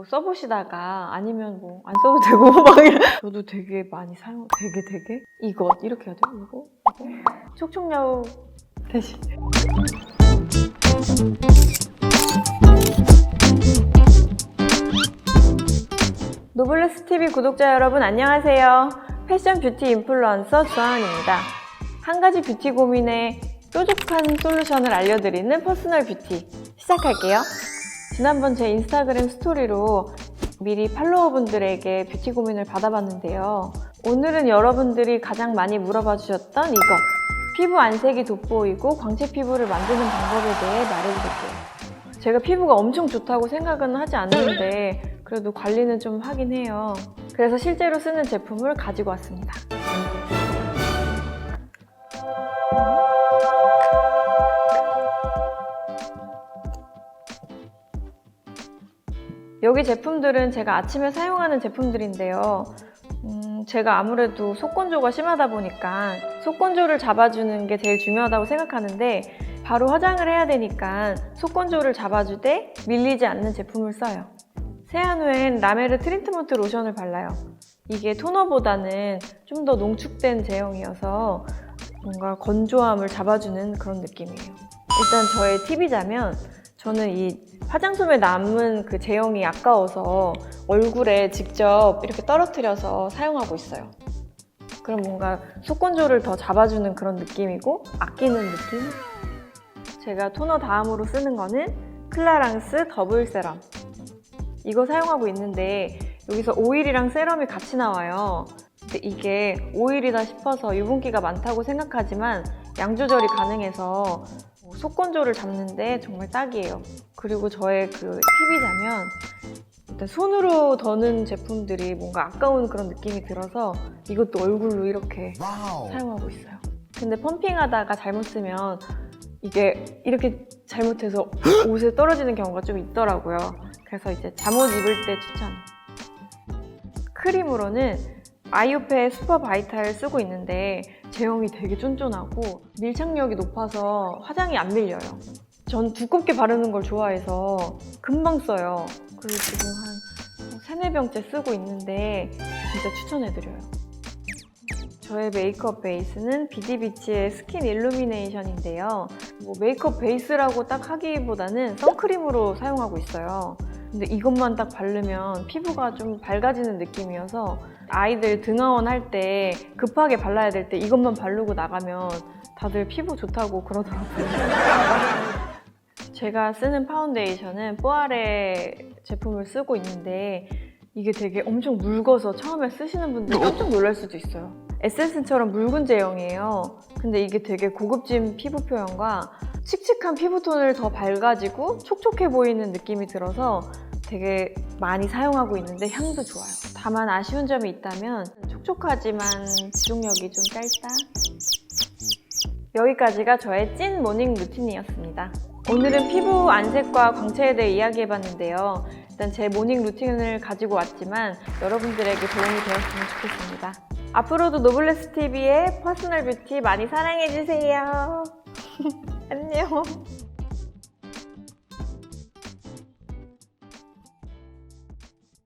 뭐 써보시다가 아니면 뭐 안 써도 되고 막. 저도 되게 많이 사용 되게 되게 이것 이렇게 해야 돼요 이거 촉촉야우 대신 노블레스 TV 구독자 여러분 안녕하세요. 패션 뷰티 인플루언서 주하은입니다. 한 가지 뷰티 고민에 뾰족한 솔루션을 알려드리는 퍼스널 뷰티 시작할게요. 지난번 제 인스타그램 스토리로 미리 팔로워분들에게 뷰티 고민을 받아봤는데요. 오늘은 여러분들이 가장 많이 물어봐 주셨던 이것. 피부 안색이 돋보이고 광채 피부를 만드는 방법에 대해 말해드릴게요. 제가 피부가 엄청 좋다고 생각은 하지 않는데 그래도 관리는 좀 하긴 해요. 그래서 실제로 쓰는 제품을 가지고 왔습니다. 여기 제품들은 제가 아침에 사용하는 제품들인데요. 음, 제가 아무래도 속건조가 심하다 보니까 속건조를 잡아주는 게 제일 중요하다고 생각하는데 바로 화장을 해야 되니까 속건조를 잡아주되 밀리지 않는 제품을 써요. 세안 후엔 라메르 트리트먼트 로션을 발라요. 이게 토너보다는 좀 더 농축된 제형이어서 뭔가 건조함을 잡아주는 그런 느낌이에요. 일단 저의 팁이자면 저는 이 화장솜에 남은 그 제형이 아까워서 얼굴에 직접 이렇게 떨어뜨려서 사용하고 있어요. 그럼 뭔가 속건조를 더 잡아주는 그런 느낌이고 아끼는 느낌? 제가 토너 다음으로 쓰는 거는 클라랑스 더블 세럼. 이거 사용하고 있는데 여기서 오일이랑 세럼이 같이 나와요. 근데 이게 오일이다 싶어서 유분기가 많다고 생각하지만 양 조절이 가능해서 속건조를 잡는데 정말 딱이에요. 그리고 저의 그 팁이자면 일단 손으로 더는 제품들이 뭔가 아까운 그런 느낌이 들어서 이것도 얼굴로 이렇게 사용하고 있어요. 근데 펌핑하다가 잘못 쓰면 이게 이렇게 잘못해서 옷에 떨어지는 경우가 좀 있더라고요. 그래서 이제 잠옷 입을 때 추천. 크림으로는 아이오페 슈퍼 바이탈을 쓰고 있는데 제형이 되게 쫀쫀하고 밀착력이 높아서 화장이 안 밀려요. 전 두껍게 바르는 걸 좋아해서 금방 써요. 그리고 지금 한 세네 병째 쓰고 있는데 진짜 추천해드려요. 저의 메이크업 베이스는 비디비치의 스킨 일루미네이션인데요. 뭐 메이크업 베이스라고 딱 하기보다는 선크림으로 사용하고 있어요. 근데 이것만 딱 바르면 피부가 좀 밝아지는 느낌이어서 아이들 등하원 할 때 급하게 발라야 될 때 이것만 바르고 나가면 다들 피부 좋다고 그러더라고요. 제가 쓰는 파운데이션은 뽀아레 제품을 쓰고 있는데 이게 되게 엄청 묽어서 처음에 쓰시는 분들 깜짝 놀랄 수도 있어요. 에센스처럼 묽은 제형이에요. 근데 이게 되게 고급진 피부 표현과 칙칙한 피부톤을 더 밝아지고 촉촉해 보이는 느낌이 들어서 되게 많이 사용하고 있는데 향도 좋아요. 다만 아쉬운 점이 있다면 촉촉하지만 지속력이 좀 짧다. 여기까지가 저의 찐 모닝 루틴이었습니다. 오늘은 피부 안색과 광채에 대해 이야기해봤는데요. 일단 제 모닝 루틴을 가지고 왔지만 여러분들에게 도움이 되었으면 좋겠습니다. 앞으로도 노블레스 TV의 퍼스널 뷰티 많이 사랑해주세요. 안녕.